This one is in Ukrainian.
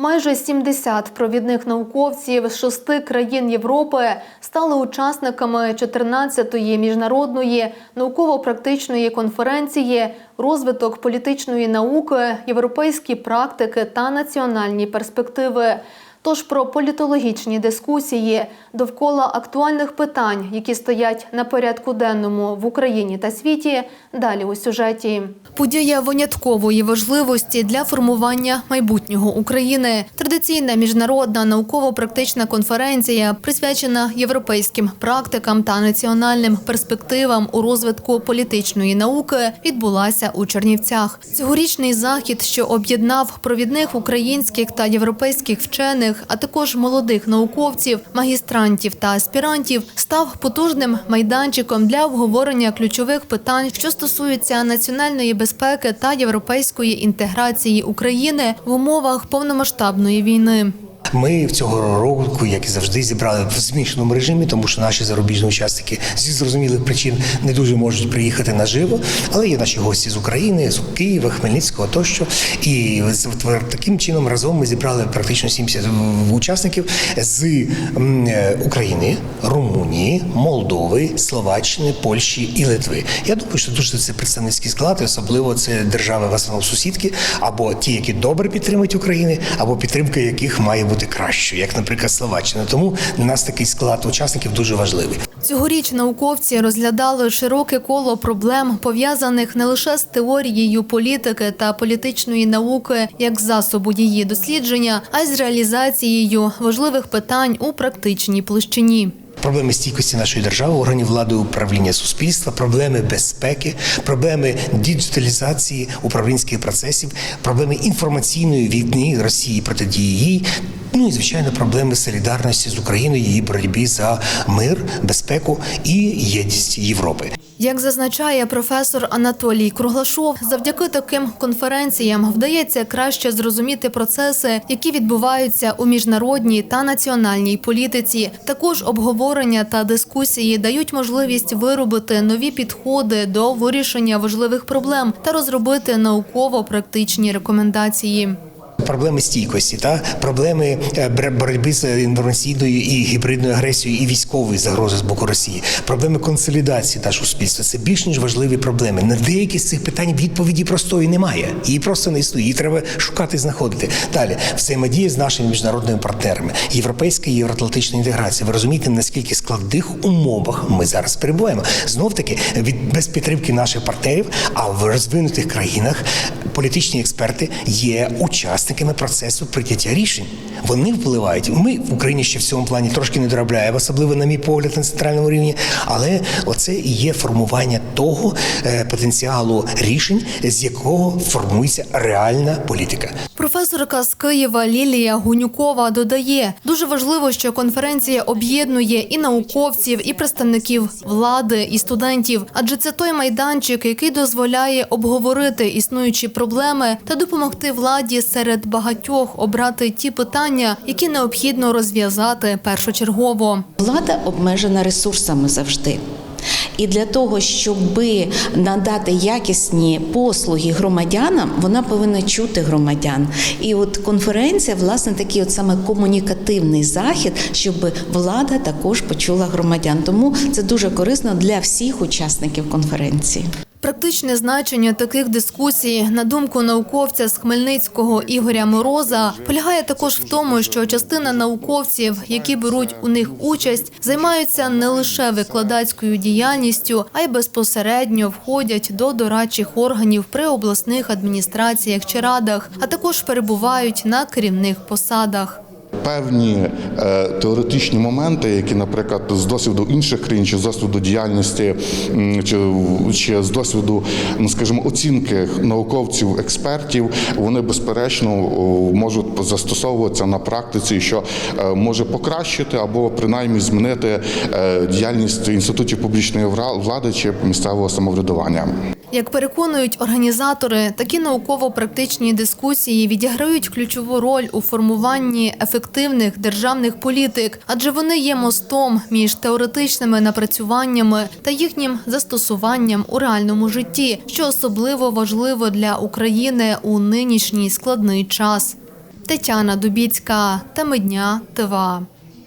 Майже 70 провідних науковців з шести країн Європи стали учасниками 14-ї міжнародної науково-практичної конференції Розвиток політичної науки, європейські практики та національні перспективи. Тож про політологічні дискусії довкола актуальних питань, які стоять на порядку денному в Україні та світі, далі у сюжеті. Подія виняткової важливості для формування майбутнього України. Традиційна міжнародна науково-практична конференція, присвячена європейським практикам та національним перспективам у розвитку політичної науки, відбулася у Чернівцях. Цьогорічний захід, що об'єднав провідних українських та європейських вчених, а також молодих науковців, магістрантів та аспірантів, став потужним майданчиком для обговорення ключових питань, що стосуються національної безпеки та європейської інтеграції України в умовах повномасштабної війни. Ми в цього року, як і завжди, зібрали в змішаному режимі, тому що наші зарубіжні учасники зі зрозумілих причин не дуже можуть приїхати наживо, але є наші гості з України, з Києва, Хмельницького тощо. І таким чином разом ми зібрали практично 70 учасників з е, України, Румунії, Молдови, Словаччини, Польщі і Литви. Я думаю, що дуже це представницький склад, і особливо це держави в основному сусідки, або ті, які добре підтримують Україну, або підтримка яких має бути кращою, як, наприклад, Словаччина. Тому для нас такий склад учасників дуже важливий. Цьогоріч науковці розглядали широке коло проблем, пов'язаних не лише з теорією політики та політичної науки як засобу її дослідження, а й з реалізацією важливих питань у практичній площині. Проблеми стійкості нашої держави, органів влади управління суспільства, проблеми безпеки, проблеми діджиталізації управлінських процесів, проблеми інформаційної війни Росії протидії їй. Ну і звичайно, проблеми солідарності з Україною, її боротьбі за мир, безпеку і єдність Європи. Як зазначає професор Анатолій Круглашов, завдяки таким конференціям вдається краще зрозуміти процеси, які відбуваються у міжнародній та національній політиці. Також обговорення та дискусії дають можливість виробити нові підходи до вирішення важливих проблем та розробити науково-практичні рекомендації. Проблеми стійкості та проблеми е, боротьби з інформаційною і гібридною агресією і військовою загрозою з боку Росії, проблеми консолідації нашого суспільства це більш ніж важливі проблеми. На деякі з цих питань відповіді простої немає. Її просто не існує. Її треба шукати, і знаходити. Далі взаємодія з нашими міжнародними партнерами, європейська і євроатлантична інтеграція. Ви розумієте, наскільки складних умовах ми зараз перебуваємо. Знов таки від без підтримки наших партнерів, а в розвинутих країнах політичні експерти є учасниками процесу прийняття рішень. Вони впливають. Ми в Україні ще в цьому плані трошки не доробляємо, особливо на мій погляд на центральному рівні. Але оце і є формування того е, потенціалу рішень, з якого формується реальна політика. Професорка з Києва Лілія Гунюкова додає, дуже важливо, що конференція об'єднує і науковців, і представників влади, і студентів, адже це той майданчик, який дозволяє обговорити існуючі проблеми та допомогти владі серед багатьох обрати ті питання, які необхідно розв'язати першочергово. Влада обмежена ресурсами завжди. І для того, щоб надати якісні послуги громадянам, вона повинна чути громадян. І от конференція, власне, такий от саме комунікативний захід, щоб влада також почула громадян. Тому це дуже корисно для всіх учасників конференції. Практичне значення таких дискусій, на думку науковця з Хмельницького Ігоря Мороза, полягає також в тому, що частина науковців, які беруть у них участь, займаються не лише викладацькою діяльністю, а й безпосередньо входять до дорадчих органів при обласних адміністраціях чи радах, а також перебувають на керівних посадах. Певні е, теоретичні моменти, які, наприклад, з досвіду інших країн, чи з досвіду діяльності, чи, чи з досвіду, ну скажімо, оцінки науковців, експертів, вони безперечно можуть застосовуватися на практиці, що е, може покращити або принаймні змінити е, діяльність інститутів публічної влади чи місцевого самоврядування. Як переконують організатори, такі науково-практичні дискусії відіграють ключову роль у формуванні ефективних державних політик, адже вони є мостом між теоретичними напрацюваннями та їхнім застосуванням у реальному житті, що особливо важливо для України у нинішній складний час. Тетяна Дубіцька, Теми дня, ТВА.